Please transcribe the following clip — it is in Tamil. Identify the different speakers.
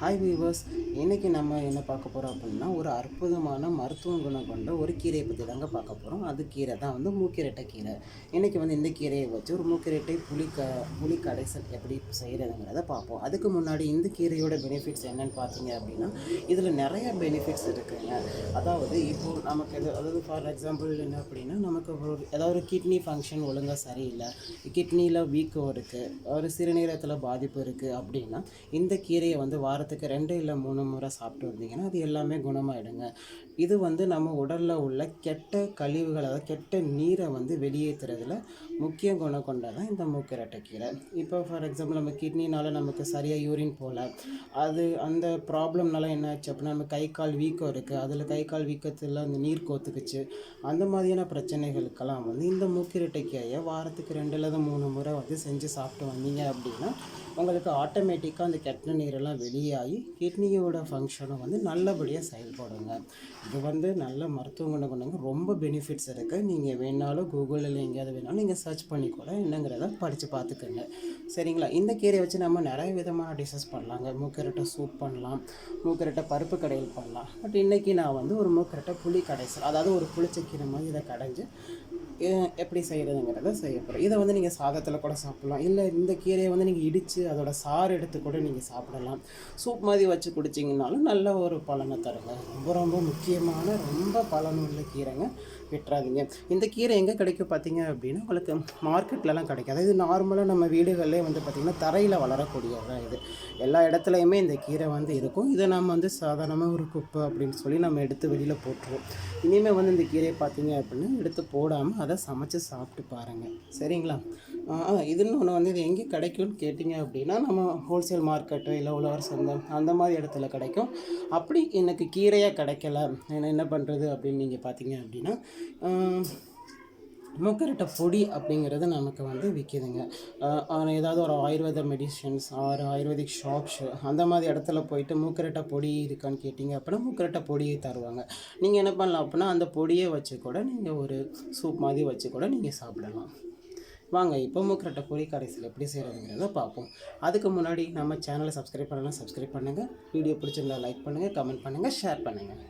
Speaker 1: ஹாய் வீவர்ஸ் இன்றைக்கி நம்ம என்ன பார்க்க போகிறோம் அப்படின்னா ஒரு அற்புதமான மருத்துவ குணம் கொண்ட ஒரு கீரையை பற்றி தாங்க பார்க்க போகிறோம் அது கீரை தான் வந்து மூக்கிரட்டை கீரை. இன்றைக்கி வந்து இந்த கீரையை வச்சு ஒரு மூக்கிரட்டை புளி க புளி கடைசல் எப்படி செய்கிறதுங்கிறத பார்ப்போம். அதுக்கு முன்னாடி இந்த கீரையோட பெனிஃபிட்ஸ் என்னென்னு பார்த்தீங்க அப்படின்னா இதில் நிறைய பெனிஃபிட்ஸ் இருக்குங்க. அதாவது இப்போ நமக்கு எது அதாவது ஃபார் எக்ஸாம்பிள் என்ன அப்படின்னா நமக்கு ஒரு ஏதாவது ஒரு கிட்னி ஃபங்க்ஷன் ஒழுங்காக சரியில்லை கிட்னியில் வீக்கம் இருக்குது ஒரு சிறுநீரகத்தில் பாதிப்பு இருக்குது அப்படின்னா இந்த கீரையை வந்து வாரத்தில் வாரத்துக்கு ரெண்டு இல்லை மூணு முறை சாப்பிட்டு வந்தீங்கன்னா அது எல்லாமே குணமாயிடுங்க. இது வந்து நம்ம உடலில் உள்ள கெட்ட கழிவுகள் அதாவது கெட்ட நீரை வந்து வெளியேற்றுறதுல முக்கிய குணம் கொண்டதான் இந்த மூக்கரட்டை கீரை. இப்போ ஃபார் எக்ஸாம்பிள் நம்ம கிட்னினால் நமக்கு சரியாக யூரின் போகல. அது அந்த ப்ராப்ளம்னால என்ன ஆச்சு அப்படின்னா நம்ம கை கால் வீக்கம் இருக்குது அதில் கை கால் வீக்கத்தில் அந்த நீர் கோத்துக்குச்சு. அந்த மாதிரியான பிரச்சனைகளுக்கெல்லாம் வந்து இந்த மூக்கிரட்டை கீரையை வாரத்துக்கு ரெண்டு அல்லது மூணு முறை வந்து செஞ்சு சாப்பிட்டு வந்தீங்க அப்படின்னா உங்களுக்கு ஆட்டோமேட்டிக்காக அந்த கெட்ட நீரெல்லாம் வெளியாகி கிட்னியோட ஃபங்க்ஷனும் வந்து நல்லபடியாக செயல்படுங்க. இது வந்து நல்ல மருத்துவ கொண்டு ரொம்ப பெனிஃபிட்ஸ் இருக்குது நீங்கள் வேணாலும் கூகுளில் எங்கேயாவது வேணாலும் நீங்கள் சர்ச் பண்ணி கூட என்னங்கிறத படித்து பார்த்துக்கோங்க. சரிங்களா? இந்த கீரையை வச்சு நம்ம நிறைய விதமான டிஷஸ் பண்ணலாங்க. மூக்கரட்டை சூப் பண்ணலாம் மூக்கரட்டை பருப்பு கடையில் பண்ணலாம். பட் இன்றைக்கி நான் வந்து ஒரு மூக்கரட்டை புளி கடைசல் அதாவது ஒரு புளிச்ச கீரை மாதிரி இதை கடைஞ்சு எப்படி செய்கிறதுங்கிறத செய்ய போகிறோம் இதை வந்து நீங்கள் சாதத்தில் கூட சாப்பிட்லாம். இல்லை இந்த கீரையை வந்து நீங்கள் இடித்து அதோட சாறு எடுத்து கூட நீங்கள் சாப்பிடலாம். சூப் மாதிரி வச்சு குடிச்சிங்கனாலும் நல்ல ஒரு பலனை தருங்க. ரொம்ப ரொம்ப முக்கியமான ரொம்ப பலனுள்ள கீரைங்க. விட்டுறாதீங்க. இந்த கீரை எங்கே கிடைக்கும் பார்த்தீங்க அப்படின்னா உங்களுக்கு மார்க்கெட்லலாம் கிடைக்கும். அதாவது நார்மலாக நம்ம வீடுகளிலே வந்து பார்த்திங்கன்னா தரையில் வளரக்கூடியதாக இது. எல்லா இடத்துலையுமே இந்த கீரை வந்து இருக்கும். இதை நம்ம வந்து சாதாரணமாக ஒரு குப்பை அப்படின்னு சொல்லி நம்ம எடுத்து வெளியில் போட்டுருவோம். இனிமேல் வந்து இந்த கீரையை பார்த்தீங்க அப்படின்னா எடுத்து போடாமல் அதை சமைச்சு சாப்பிட்டு பாருங்கள் சரிங்களா? இது இதுன்னு ஒன்று வந்து இது எங்கே கிடைக்கும்னு கேட்டிங்க அப்படின்னா நம்ம ஹோல்சேல் மார்க்கெட்டு இல்லை உழவர் சந்தம் அந்த மாதிரி இடத்துல கிடைக்கும். அப்படி எனக்கு கீரையாக கிடைக்கல. நான் என்ன பண்ணுறது அப்படின்னு நீங்கள் பார்த்தீங்க அப்படின்னா மூக்கரட்டை பொடி அப்படிங்கிறது நமக்கு வந்து விற்கிதுங்க ஏதாவது ஒரு ஆயுர்வேத மெடிசன்ஸ் ஆறு ஆயுர்வேதிக் ஷாப்ஸ் அந்த மாதிரி இடத்துல போயிட்டு மூக்கரட்டை பொடி இருக்கான்னு கேட்டிங்க அப்படின்னா மூக்கரட்டை பொடியை தருவாங்க. நீங்கள் என்ன பண்ணலாம் அப்படின்னா அந்த பொடியை வச்சு கூட நீங்கள் ஒரு சூப் மாதிரி வச்சு கூட நீங்கள் சாப்பிடலாம். வாங்க இப்போ மூக்கரட்டை பொடி கடைசியில் எப்படி செய்கிறதுங்கிறத பார்ப்போம். அதுக்கு முன்னாடி நம்ம சேனலை சப்ஸ்கிரைப் பண்ணலாம் சப்ஸ்கிரைப் பண்ணுங்கள் வீடியோ பிடிச்சிருந்தா லைக் பண்ணுங்கள் கமெண்ட் பண்ணுங்கள் ஷேர் பண்ணுங்கள்